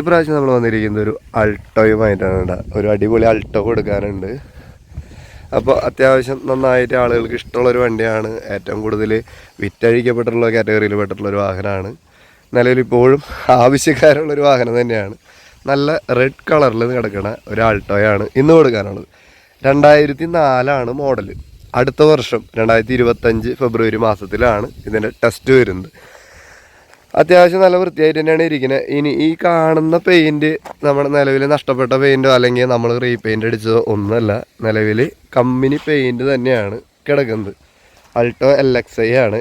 ഇപ്രാവശ്യം നമ്മൾ വന്നിരിക്കുന്നത് ഒരു അൾട്ടോയുമായിട്ടാണ് കേട്ടോ. ഒരു അടിപൊളി അൾട്ടോ കൊടുക്കാനുണ്ട്. അപ്പോൾ അത്യാവശ്യം നന്നായിട്ട് ആളുകൾക്ക് ഇഷ്ടമുള്ള ഒരു വണ്ടിയാണ്. ഏറ്റവും കൂടുതൽ വിറ്റഴിക്കപ്പെട്ടിട്ടുള്ള കാറ്റഗറിയിൽ പെട്ടിട്ടുള്ള ഒരു വാഹനമാണ്. നിലവിൽ ഇപ്പോഴും ആവശ്യക്കാരുള്ള ഒരു വാഹനം തന്നെയാണ്. നല്ല റെഡ് കളറിൽ കിടക്കുന്ന ഒരു ആൾട്ടോയാണ് ഇന്ന് കൊടുക്കാനുള്ളത്. രണ്ടായിരത്തി നാലാണ് മോഡൽ അടുത്ത വർഷം രണ്ടായിരത്തി ഇരുപത്തഞ്ച് ഫെബ്രുവരി മാസത്തിലാണ് ഇതിന്റെ ടെസ്റ്റ് വരുന്നത്. അത്യാവശ്യം നല്ല വൃത്തിയായിട്ട് തന്നെയാണ് ഇരിക്കുന്നത് ഇനി ഈ കാണുന്ന പെയിന്റ് നമ്മുടെ നിലവിൽ നഷ്ടപ്പെട്ട പെയിന്റോ അല്ലെങ്കിൽ നമ്മൾ റീപെയിന്റ് അടിച്ചതോ ഒന്നുമല്ല. നിലവിൽ കമ്പനി പെയിന്റ് തന്നെയാണ് കിടക്കുന്നത്. അൾട്ടോ എൽ എക്സ് ഐ ആണ്.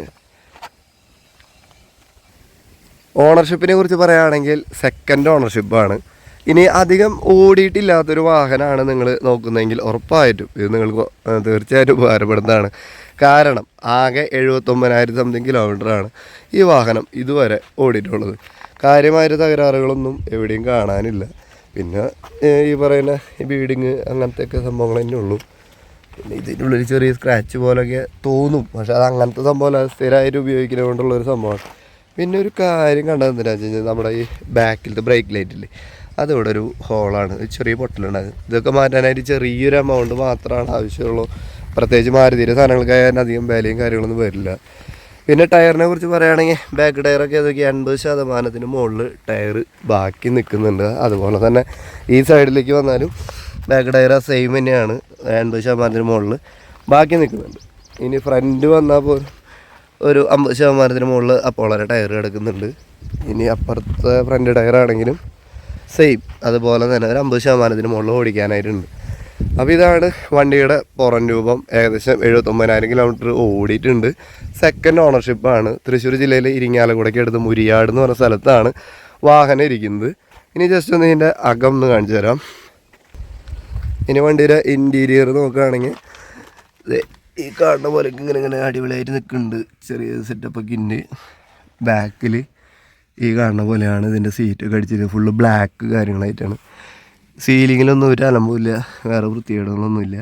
ഓണർഷിപ്പിനെ കുറിച്ച് പറയുകയാണെങ്കിൽ സെക്കൻഡ് ഓണർഷിപ്പാണ് ഇനി അധികം ഓടിയിട്ടില്ലാത്തൊരു വാഹനമാണ് നിങ്ങൾ നോക്കുന്നതെങ്കിൽ ഉറപ്പായിട്ടും ഇത് നിങ്ങൾക്ക് തീർച്ചയായിട്ടും ഉപകാരപ്പെടുന്നതാണ്. കാരണം ആകെ എഴുപത്തൊമ്പതിനായിരം സംതിങ് കിലോമീറ്ററാണ് ഈ വാഹനം ഇതുവരെ ഓടിയിട്ടുള്ളത്. കാര്യമായൊരു തകരാറുകളൊന്നും എവിടെയും കാണാനില്ല. പിന്നെ ഈ പറയുന്ന ബീഡിങ് അങ്ങനത്തെ ഒക്കെ സംഭവങ്ങൾ തന്നെ ഉള്ളൂ. പിന്നെ ഇതിന്റെ ഉള്ളിൽ ചെറിയ സ്ക്രാച്ച് പോലൊക്കെ തോന്നും. പക്ഷെ അത് അങ്ങനത്തെ സംഭവമല്ല. സ്ഥിരമായിട്ട് ഉപയോഗിക്കുന്നത് കൊണ്ടുള്ള ഒരു സംഭവമാണ്. പിന്നെ ഒരു കാര്യം കണ്ടത് എന്തിനാ വെച്ച് കഴിഞ്ഞാൽ നമ്മുടെ ഈ ബാക്കിലത്തെ ബ്രേക്ക് ലൈറ്റില്ലേ അതിവിടെ ഒരു ഹോളാണ് ചെറിയ പൊട്ടലുണ്ടായത് ഇതൊക്കെ മാറ്റാനായിട്ട് ചെറിയൊരു എമൗണ്ട് മാത്രമാണ് ആവശ്യമുള്ളൂ. പ്രത്യേകിച്ച് മാരുതിയുടെ സാധനങ്ങൾക്കായാലും അധികം വിലയും കാര്യങ്ങളൊന്നും വരില്ല. പിന്നെ ടയറിനെ കുറിച്ച് പറയുകയാണെങ്കിൽ ബാക്ക് ടയറൊക്കെ ഏതൊക്കെ എൺപത് ശതമാനത്തിന് മുകളിൽ ടയർ ബാക്കി നിൽക്കുന്നുണ്ട്. അതുപോലെ തന്നെ ഈ സൈഡിലേക്ക് വന്നാലും ബാക്ക് ടയർ സെയിം തന്നെയാണ്. എൺപത് ശതമാനത്തിന് മുകളിൽ ബാക്കി നിൽക്കുന്നുണ്ട്. ഇനി ഫ്രണ്ട് വന്നാൽ പോലും ഒരു അമ്പത് ശതമാനത്തിന് മുകളിൽ അപ്പോളരെ ടയർ കിടക്കുന്നുണ്ട്. ഇനി അപ്പുറത്തെ ഫ്രണ്ട് ടയറാണെങ്കിലും സെയിം അതുപോലെ തന്നെ ഒരു അമ്പത് ശതമാനത്തിന് മുകളിൽ ഓടിക്കാനായിട്ടുണ്ട്. അപ്പോൾ ഇതാണ് വണ്ടിയുടെ പുറം രൂപം. ഏകദേശം എഴുപത്തൊമ്പതിനായിരം കിലോമീറ്റർ ഓടിയിട്ടുണ്ട്. സെക്കൻഡ് ഓണർഷിപ്പാണ് തൃശ്ശൂർ ജില്ലയിലെ ഇരിങ്ങാലക്കുടയ്ക്ക് അടുത്ത് മുരിയാട് എന്ന് പറഞ്ഞ സ്ഥലത്താണ് വാഹനം ഇരിക്കുന്നത്. ഇനി ജസ്റ്റ് ഒന്ന് ഇതിന്റെ അകം ഒന്ന് കാണിച്ചു തരാം. ഇനി വണ്ടിയുടെ ഇന്റീരിയർ നോക്കുകയാണെങ്കിൽ ഈ കാണുന്ന പോലെ ഇങ്ങനെ ഇങ്ങനെ അടിപൊളിയായിട്ട് നിൽക്കുന്നുണ്ട്. ചെറിയ സെറ്റപ്പൊക്കെ ഉണ്ട്. ബാക്കിൽ ഈ കാണുന്ന പോലെയാണ് ഇതിന്റെ സീറ്റൊക്കെ അടിച്ചിട്ട് ഫുള്ള് ബ്ലാക്ക് കാര്യങ്ങളായിട്ടാണ്. സീലിങ്ങിലൊന്നും ഒരു അലമ്പില്ല വേറെ വൃത്തികേടുകളൊന്നുമില്ല.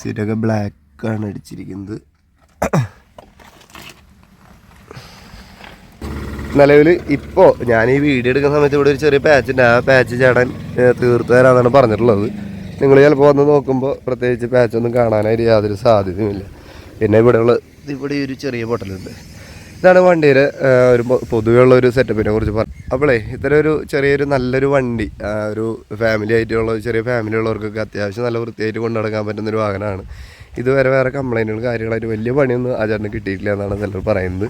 സീറ്റൊക്കെ ബ്ലാക്കാണ് അടിച്ചിരിക്കുന്നത്. നിലവിൽ ഇപ്പോൾ ഞാൻ ഈ വീഡിയോ എടുക്കുന്ന സമയത്ത് ഇവിടെ ഒരു ചെറിയ പാച്ച് ഉണ്ട്. ആ പാച്ച് തീർത്തു തീർത്ത് തരാമെന്നാണ് പറഞ്ഞിട്ടുള്ളത്. നിങ്ങൾ ചിലപ്പോൾ വന്ന് നോക്കുമ്പോൾ പ്രത്യേകിച്ച് പാച്ചൊന്നും കാണാനായിട്ട് യാതൊരു സാധ്യതയുമില്ല. പിന്നെ ഇവിടെയുള്ള ഇവിടെ ഒരു ചെറിയ പൊട്ടലുണ്ട്. ഇതാണ് വണ്ടിയുടെ ഒരു പൊതുവെയുള്ള ഒരു സെറ്റപ്പിനെ കുറിച്ച് പറഞ്ഞു അപ്പോളേ ഇത്തരം ഒരു ചെറിയൊരു നല്ലൊരു വണ്ടി ഒരു ഫാമിലി ആയിട്ടുള്ള ചെറിയ ഫാമിലി ഉള്ളവർക്കൊക്കെ അത്യാവശ്യം നല്ല വൃത്തിയായിട്ട് കൊണ്ടു നടക്കാൻ പറ്റുന്ന ഒരു വാഹനമാണ്. ഇതുവരെ വേറെ കംപ്ലൈന്റുകൾ കാര്യങ്ങളായിട്ട് വലിയ പണിയൊന്നും ആചാരണം കിട്ടിയിട്ടില്ല എന്നാണ് ചിലർ പറയുന്നത്.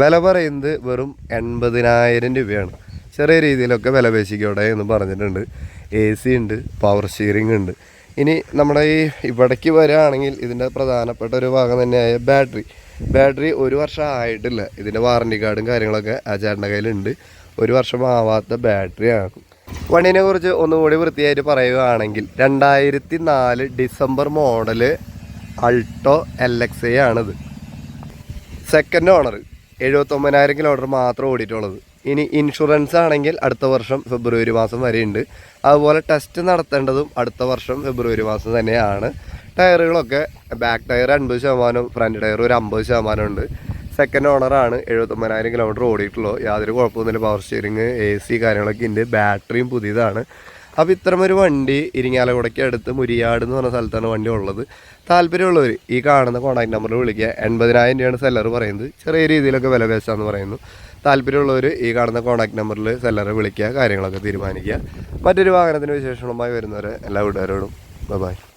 വില പറയുന്നത് വെറും എൺപതിനായിരം രൂപയാണ്. ചെറിയ രീതിയിലൊക്കെ വില പേശിക്കോടെ എന്ന് പറഞ്ഞിട്ടുണ്ട്. എ സി ഉണ്ട് പവർ സ്റ്റിയറിംഗ് ഉണ്ട്. ഇനി നമ്മുടെ ഈ ഇവിടേക്ക് വരികയാണെങ്കിൽ ഇതിന്റെ പ്രധാനപ്പെട്ട ഒരു ഭാഗം തന്നെയായ ബാറ്ററി. ബാറ്ററി ഒരു വർഷം ആയിട്ടില്ല. ഇതിന്റെ വാറണ്ടി കാർഡും കാര്യങ്ങളൊക്കെ ആ ചേട്ടന്റെ കയ്യിലുണ്ട്. ഒരു വർഷം ആവാത്ത ബാറ്ററിയാണ് വണ്ടിനെ കുറിച്ച് ഒന്നുകൂടി വൃത്തിയായിട്ട് പറയുകയാണെങ്കിൽ രണ്ടായിരത്തി നാല് December model Alto L X A ആണിത്. Second owner. എഴുപത്തൊമ്പതിനായിരം കിലോമീറ്റർ മാത്രം ഓടിയിട്ടുള്ളത്. ഇനി ഇൻഷുറൻസ് ആണെങ്കിൽ അടുത്ത വർഷം ഫെബ്രുവരി മാസം വരെയുണ്ട്. അതുപോലെ ടെസ്റ്റ് നടത്തേണ്ടതും അടുത്ത വർഷം ഫെബ്രുവരി മാസം തന്നെയാണ്. ടയറുകളൊക്കെ ബാക്ക് ടയർ അൻപത് ശതമാനം ഫ്രണ്ട് ടയർ ഒരു അമ്പത് ശതമാനം ഉണ്ട്. സെക്കൻഡ് ഓണറാണ് എഴുപത്തൊമ്പതിനായിരം കിലോമീറ്റർ ഓടിയിട്ടുള്ളൂ യാതൊരു കുഴപ്പമൊന്നുമില്ല. പവർ സ്റ്റിയറിങ് എ സി കാര്യങ്ങളൊക്കെ ഉണ്ട്. ബാറ്ററിയും പുതിയതാണ്. അപ്പോൾ ഇത്തരമൊരു വണ്ടി ഇരിങ്ങാലക്കുടയ്ക്ക് അടുത്ത് മുരിയാട് എന്ന് പറഞ്ഞ സ്ഥലത്താണ് വണ്ടി ഉള്ളത്. താല്പര്യമുള്ളവർ ഈ കാണുന്ന കോൺടാക്ട് നമ്പറിൽ വിളിക്കുക. എൺപതിനായിരം രൂപയാണ് സെല്ലർ പറയുന്നത്. ചെറിയ രീതിയിലൊക്കെ വില പേശാന്ന് പറയുന്നു. താല്പര്യമുള്ളവർ ഈ കാണുന്ന കോൺടാക്ട് നമ്പറിൽ സെല്ലറെ വിളിക്കുക കാര്യങ്ങളൊക്കെ തീരുമാനിക്കുക. മറ്റൊരു വാഹനത്തിന് വിശേഷങ്ങളുമായി വരുന്നവരെ എല്ലാ വീട്ടുകാരോടും ബൈ